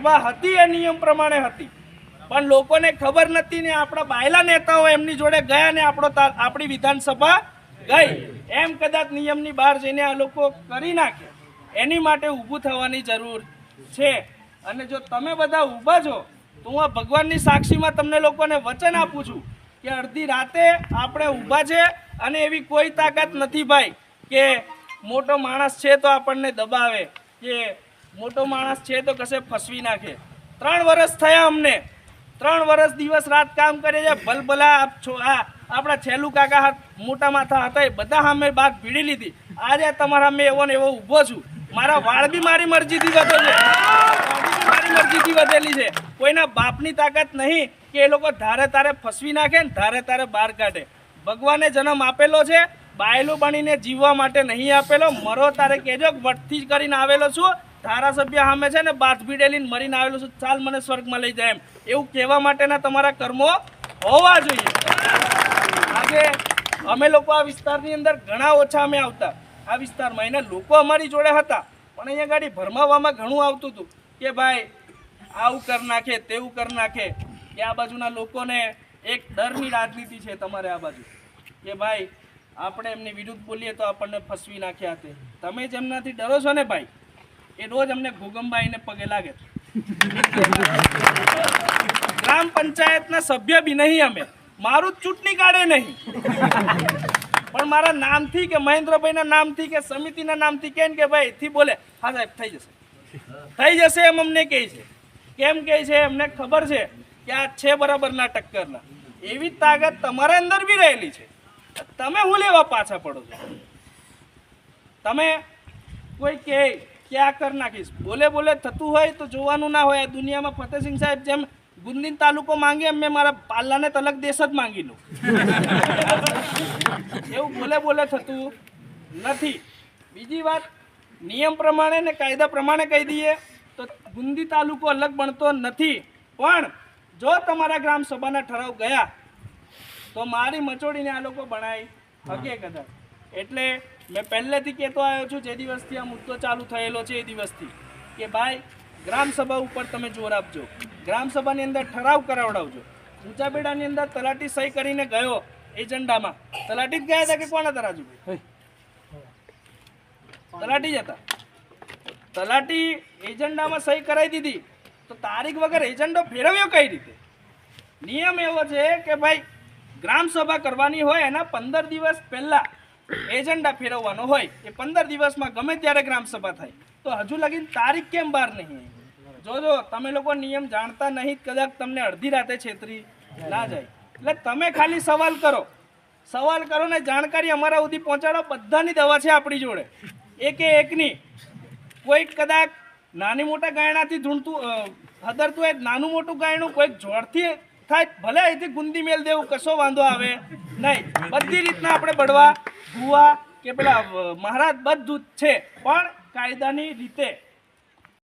સભા હતી એ નિયમ પ્રમાણે હતી. પણ લોકોને ખબર નથી ને આપણા બાયલા નેતાઓ એમની જોડે ગયા ને આપણો આપણી વિધાનસભા ગઈ. એમ કદાચ નિયમની બહાર જઈને આ લોકો કરી નાખે. એની માટે ઊભું થવાની જરૂર છે. અને જો તમે બધા ઊભા છો, તો હું આ ભગવાનની સાક્ષીમાં તમને લોકોને વચન આપું છું કે અડધી રાતે આપણે ઊભા છે અને એવી કોઈ તાકાત નથી ભાઈ કે મોટો માણસ છે તો આપણને દબાવે કે મોટો માણસ છે તો કશે ફસવી નાખે. ત્રણ વર્ષ થયા અમને. ત્રણ વર્ષ દિવસ રાત કામ કરે છે, ભલભલા આ આપણા છેલ્લું કાકા મોટા માથા હતા, એ બધા સામે બાદ ભીડી લીધી. આજે તમારા મેં એવો ને એવો ઊભો છું. મારા વાળ બી મારી મરજીથી વધે છે. મારી મરજીથી વધેલી છે. કોઈના બાપની તાકાત નહીં કે એ લોકો ધારે તારે ફસવી નાખે ને ધારે તારે બહાર કાઢે. ભગવાને જન્મ આપેલો છે. બાયલું બનીને જીવવા માટે નહીં આપેલો. મરો તારે કહેજો વટથી જ કરીને આવેલો છું. ધારાસભ્ય સામે છે ને બાથ ભીડેલીને મરીને આવેલો છું. ચાલ મને સ્વર્ગમાં લઈ જાય એમ. એવું કહેવા માટેના તમારા કર્મો હોવા જોઈએ. આજે અમે લોકો આ વિસ્તારની અંદર ઘણા ઓછા અમે આવતા. આ વિસ્તારમાં એના લોકો અમારી જોડે હતા. પણ અહીંયા ગાડી ભરમાવામાં ઘણું આવતું હતું કે ભાઈ, આવું કર નાખે, તેવું કર નાખે. કે આ બાજુના લોકોને એક ડરની રાજનીતિ છે તમારે આ બાજુ. કે ભાઈ, આપણે એમની વિરુદ્ધ બોલીએ તો આપણને ફસવી નાખ્યા તે. તમે જેમનાથી ડરો છો ને ભાઈ એ રોજ અમને ભૂગંબાઈને પગે લાગે ગ્રામ પંચાયતના સભ્ય બી નહીં અમે. મારું ચૂંટણી કાઢે નહીં. પણ મારા નામથી કે મહેન્દ્રભાઈના નામથી કે સમિતિના નામથી કેમ કે ભાઈ, થી બોલે, હા સાહેબ, થઈ જશે. થઈ જશે એમ અમને કહે છે. કેમ કહે છે? એમને ખબર છે કે આ છે બરાબરના ટક્કરના. એવી તાકાત તમારા અંદર બી રહેલી છે. તમે હું લેવા પાછા પડો છો? તમે કોઈ કહે કે આ કર નાખીશ? બોલે બોલે થતું હોય તો જોવાનું ના હોય. આ દુનિયામાં ફતેહસિંહ સાહેબ જેમ ગુંદીન તાલુકો માંગે, એમ મેં મારા પાલ્લાને તલક દેશ જ માંગી લઉં એવું બોલે બોલે થતું નથી. બીજી વાત, નિયમ પ્રમાણે ને કાયદા પ્રમાણે કહી દઈએ તો ગુંદી તાલુકો અલગ બનતો નથી. પણ જો તમારા ગ્રામ સભાના ઠરાવ ગયા, તો મારી મચોડીને આ લોકો બનાવી હકે કદાચ. એટલે મેં પહેલેથી કહેતો આવ્યો છું જે દિવસથી આ મુદ્દો ચાલુ થયેલો છે એ દિવસથી કે ભાઈ ગ્રામસભા ઉપર તમે જોર આપજો. ગ્રામસભાની અંદર ઠરાવ કરાવડાવજો. ઊંચાબેડાની અંદર તલાટી સહી કરીને ગયો એજન્ડામાં. તલાટી જ ગયા હતા કે કોના તરાજુ? તલાટી જ હતા. તલાટી એજન્ડામાં સહી કરાવી દીધી. તો તારીખ વગર એજન્ડો ફેરવ્યો કઈ રીતે? નિયમ એવો છે કે ભાઈ ગ્રામસભા કરવાની હોય એના પંદર દિવસ પહેલા એજન્ડા ફેરવવાનો હોય એ પંદર દિવસમાં ગમે ત્યારે ગ્રામસભા થાય. તો હજુ લગીન તારીખ કેમ બહાર નહીં જોજો તમે લોકો નિયમ જાણતા નહીં કદાચ તમને અડધી રાતે છેતરી ના જાય. એટલે તમે ખાલી સવાલ કરો. સવાલ કરો ને જાણકારી અમારા સુધી પહોંચાડો બધાની દવા છે આપણી જોડે. એકે એકની. કોઈક કદાચ નાની મોટા ગાયણાથી અ, હદરતું હોય નાનું મોટું ગાયણું કોઈક જોડથી થાય ભલે અહીંથી ગુંદી મેલ દેવું કશો વાંધો આવે નહીં. બધી રીતના આપણે બળવા ભૂવા કે પેલા મહારાજ બધું જ છે પણ કાયદાની રીતે